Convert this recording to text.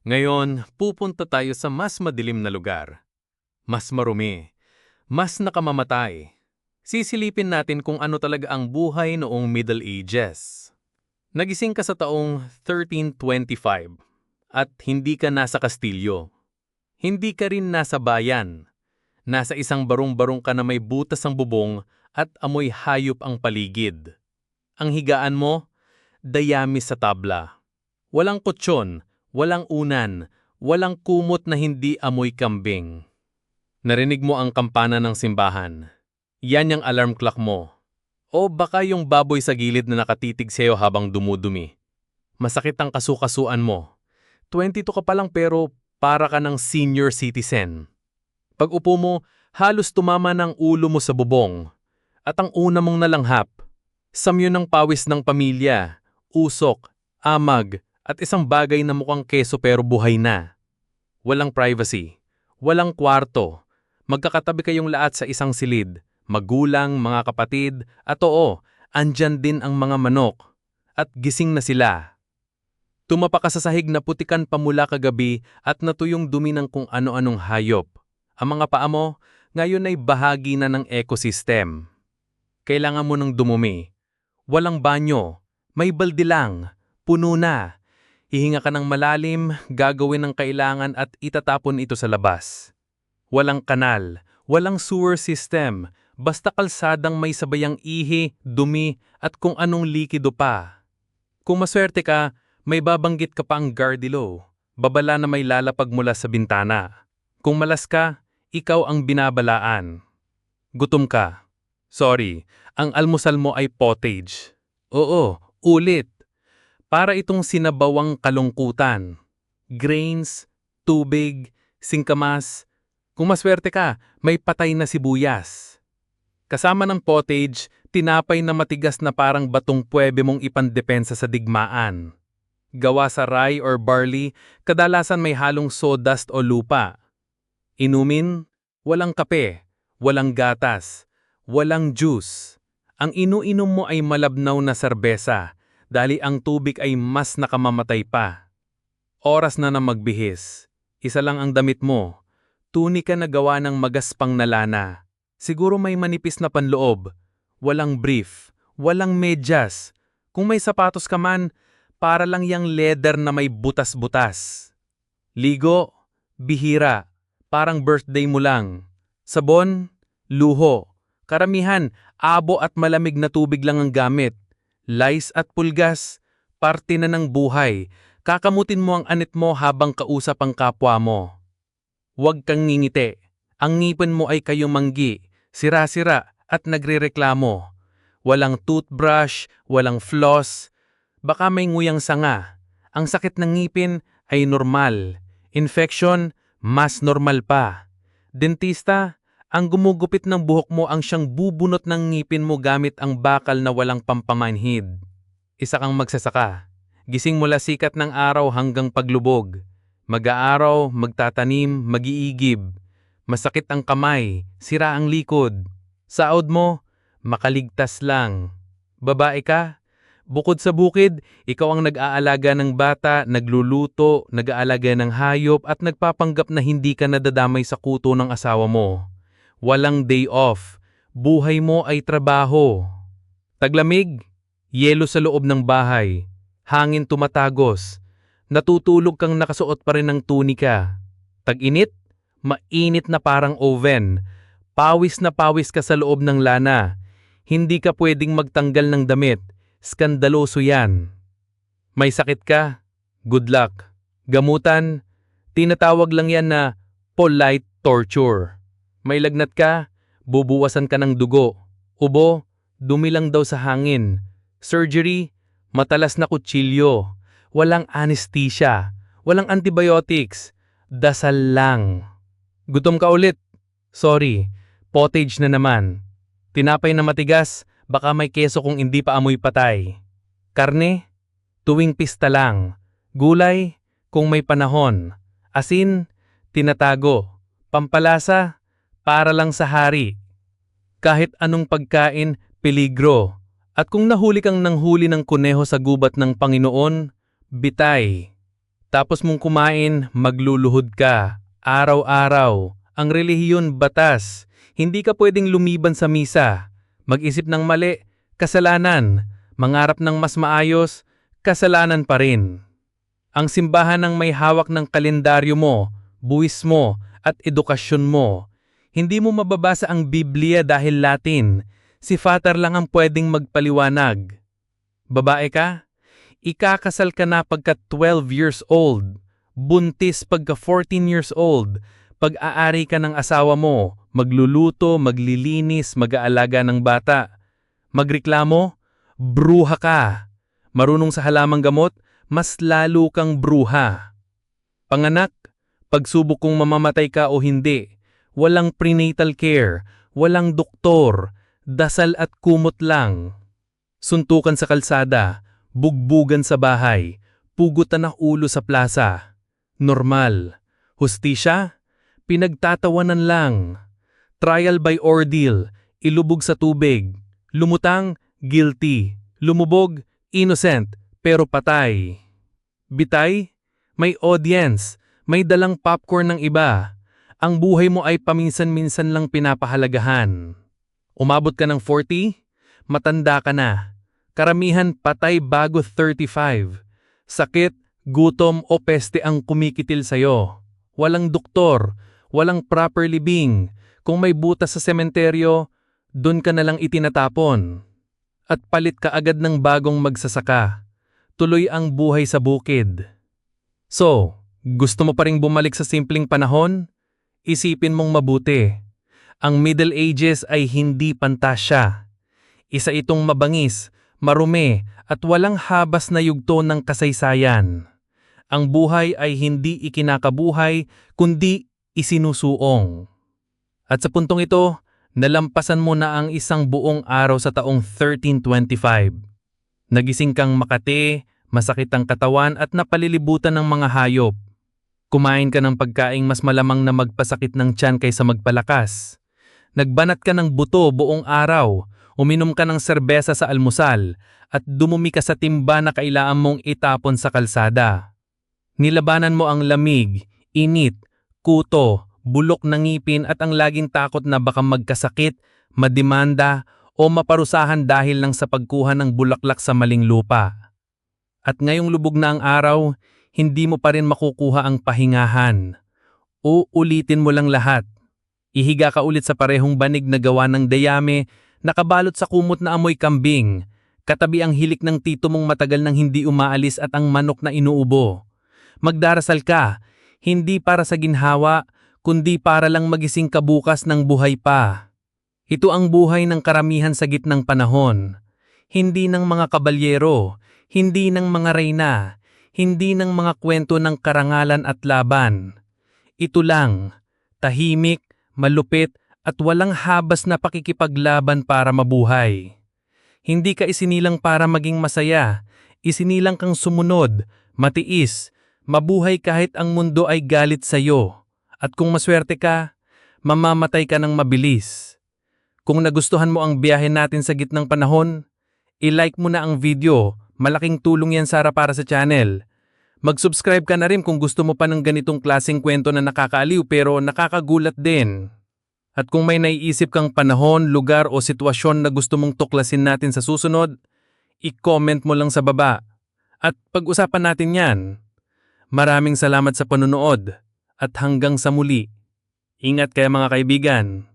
Ngayon, pupunta tayo sa mas madilim na lugar. Mas marumi. Mas nakamamatay. Sisilipin natin kung ano talaga ang buhay noong Middle Ages. Nagising ka sa taong 1325 at hindi ka nasa kastilyo. Hindi ka rin nasa bayan. Nasa isang barong-barong ka na may butas ang bubong at amoy hayop ang paligid. Ang higaan mo, dayami sa tabla. Walang kutsyon, walang unan, walang kumot na hindi amoy kambing. Narinig mo ang kampana ng simbahan. Yan yung alarm clock mo. O baka yung baboy sa gilid na nakatitig sa'yo habang dumudumi. Masakit ang kasukasuan mo. 22 ka pa lang pero para ka ng senior citizen. Pag upo mo, halos tumama ng ulo mo sa bubong. At ang una mong nalanghap, samyo ng pawis ng pamilya, usok, amag, at isang bagay na mukhang keso pero buhay na. Walang privacy, walang kwarto, magkakatabi kayong lahat sa isang silid, magulang, mga kapatid, at oo, andyan din ang mga manok. At gising na sila. Tumapa ka sa sahig na putikan pa mula kagabi at natuyong dumi ng kung ano-anong hayop. Ang mga paa mo, ngayon ay bahagi na ng ecosystem. Kailangan mo ng dumumi. Walang banyo, may balde lang, puno na, Hihinga ka ng malalim, gagawin ng kailangan at itatapon ito sa labas. Walang kanal, walang sewer system, basta kalsadang may sabayang ihi, dumi at kung anong likido pa. Kung maswerte ka, may babanggit ka pa ang gardilo, babala na may lalapag mula sa bintana. Kung malas ka, ikaw ang binabalaan. Gutom ka. Sorry, ang almusal mo ay pottage. Oo, ulit. Para itong sinabawang kalungkutan. Grains, tubig, singkamas. Kung maswerte ka, may patay na sibuyas. Kasama ng pottage, tinapay na matigas na parang batong pwebe mong ipandepensa sa digmaan. Gawa sa rye or barley, kadalasan may halong sawdust o lupa. Inumin, walang kape, walang gatas, walang juice. Ang inu-inom mo ay malabnaw na serbesa, dali ang tubig ay mas nakamamatay pa. Oras na na magbihis. Isa lang ang damit mo. Tunika na gawa ng magaspang na lana. Siguro may manipis na panloob. Walang brief. Walang medyas. Kung may sapatos ka man, para lang yang leather na may butas-butas. Ligo, bihira, parang birthday mo lang. Sabon, luho. Karamihan, abo at malamig na tubig lang ang gamit lice at pulgas, parte na ng buhay. Kakamutin mo ang anit mo habang kausap ang kapwa mo. Huwag kang ngingiti. Ang ngipin mo ay kayong sira-sira at nagrereklamo. Walang toothbrush, walang floss. Baka may nguyang sanga. Ang sakit ng ngipin ay normal. Infection, mas normal pa. Dentista, ang gumugupit ng buhok mo ang siyang bubunot ng ngipin mo gamit ang bakal na walang pampamanhid. Isa kang magsasaka. Gising mula sikat ng araw hanggang paglubog. Mag-aaraw, magtatanim, mag-iigib. Masakit ang kamay, sira ang likod. Saod mo, makaligtas lang. Babae ka? Bukod sa bukid, ikaw ang nag-aalaga ng bata, nagluluto, nag-aalaga ng hayop at nagpapanggap na hindi ka nadadamay sa kuto ng asawa mo walang day off, buhay mo ay trabaho. Taglamig, yelo sa loob ng bahay, hangin tumatagos, natutulog kang nakasuot pa rin ng tunika. Tag-init, mainit na parang oven, pawis na pawis ka sa loob ng lana, hindi ka pwedeng magtanggal ng damit, skandaloso yan. May sakit ka? Good luck. Gamutan? Tinatawag lang yan na polite torture. May lagnat ka, bubuwasan ka ng dugo. Ubo, dumi lang daw sa hangin. Surgery, matalas na kutsilyo. Walang anesthesia. Walang antibiotics. Dasal lang. Gutom ka ulit. Sorry, pottage na naman. Tinapay na matigas, baka may keso kung hindi pa amoy patay. Karne, tuwing pista lang. Gulay, kung may panahon. Asin, tinatago. Pampalasa, para lang sa hari. Kahit anong pagkain, peligro. At kung nahuli kang nanghuli ng kuneho sa gubat ng Panginoon, bitay. Tapos mong kumain, magluluhod ka. Araw-araw. Ang relihiyon batas. Hindi ka pwedeng lumiban sa misa. Mag-isip ng mali, kasalanan. Mangarap ng mas maayos, kasalanan pa rin. Ang simbahan ng may hawak ng kalendaryo mo, buwis mo, at edukasyon mo. Hindi mo mababasa ang Biblia dahil Latin. Si Father lang ang pwedeng magpaliwanag. Babae ka? Ikakasal ka na pagka 12 years old. Buntis pagka 14 years old. Pag-aari ka ng asawa mo, magluluto, maglilinis, mag-aalaga ng bata. Magreklamo? Bruha ka. Marunong sa halamang gamot? Mas lalo kang bruha. Panganak? Pagsubok kung mamamatay ka o hindi. Walang prenatal care, walang doktor, dasal at kumot lang. Suntukan sa kalsada, bugbugan sa bahay, pugutan ng ulo sa plaza. Normal. Hustisya? Pinagtatawanan lang. Trial by ordeal, ilubog sa tubig. Lumutang, guilty. Lumubog, innocent, pero patay. Bitay? May audience, may dalang popcorn ng iba. Ang buhay mo ay paminsan-minsan lang pinapahalagahan. Umabot ka ng 40? Matanda ka na. Karamihan patay bago 35. Sakit, gutom o peste ang kumikitil sa'yo. Walang doktor, walang proper living. Kung may butas sa sementeryo, dun ka na lang itinatapon. At palit ka agad ng bagong magsasaka. Tuloy ang buhay sa bukid. So, gusto mo pa ring bumalik sa simpleng panahon? Isipin mong mabuti. Ang Middle Ages ay hindi pantasya. Isa itong mabangis, marumi at walang habas na yugto ng kasaysayan. Ang buhay ay hindi ikinakabuhay kundi isinusuong. At sa puntong ito, nalampasan mo na ang isang buong araw sa taong 1325. Nagising kang makate, masakit ang katawan at napalilibutan ng mga hayop. Kumain ka ng pagkaing mas malamang na magpasakit ng tiyan kaysa magpalakas. Nagbanat ka ng buto buong araw, uminom ka ng serbesa sa almusal, at dumumi ka sa timba na kailangan mong itapon sa kalsada. Nilabanan mo ang lamig, init, kuto, bulok ng ngipin at ang laging takot na baka magkasakit, madimanda o maparusahan dahil lang sa pagkuha ng bulaklak sa maling lupa. At ngayong lubog na ang araw, hindi mo pa rin makukuha ang pahingahan. Uulitin mo lang lahat. Ihiga ka ulit sa parehong banig na gawa ng dayame, nakabalot sa kumot na amoy kambing, katabi ang hilik ng tito mong matagal nang hindi umaalis at ang manok na inuubo. Magdarasal ka, hindi para sa ginhawa, kundi para lang magising ka bukas ng buhay pa. Ito ang buhay ng karamihan sa gitnang panahon. Hindi ng mga kabalyero, hindi ng mga reyna, hindi ng mga kwento ng karangalan at laban. Ito lang, tahimik, malupit at walang habas na pakikipaglaban para mabuhay. Hindi ka isinilang para maging masaya, isinilang kang sumunod, matiis, mabuhay kahit ang mundo ay galit sa iyo. At kung maswerte ka, mamamatay ka ng mabilis. Kung nagustuhan mo ang biyahe natin sa gitnang panahon, i-like mo na ang video, malaking tulong yan Sara para sa channel. Mag-subscribe ka na rin kung gusto mo pa ng ganitong klaseng kwento na nakakaaliw pero nakakagulat din. At kung may naiisip kang panahon, lugar o sitwasyon na gusto mong tuklasin natin sa susunod, i-comment mo lang sa baba. At pag-usapan natin yan. Maraming salamat sa panunood at hanggang sa muli. Ingat kayo mga kaibigan.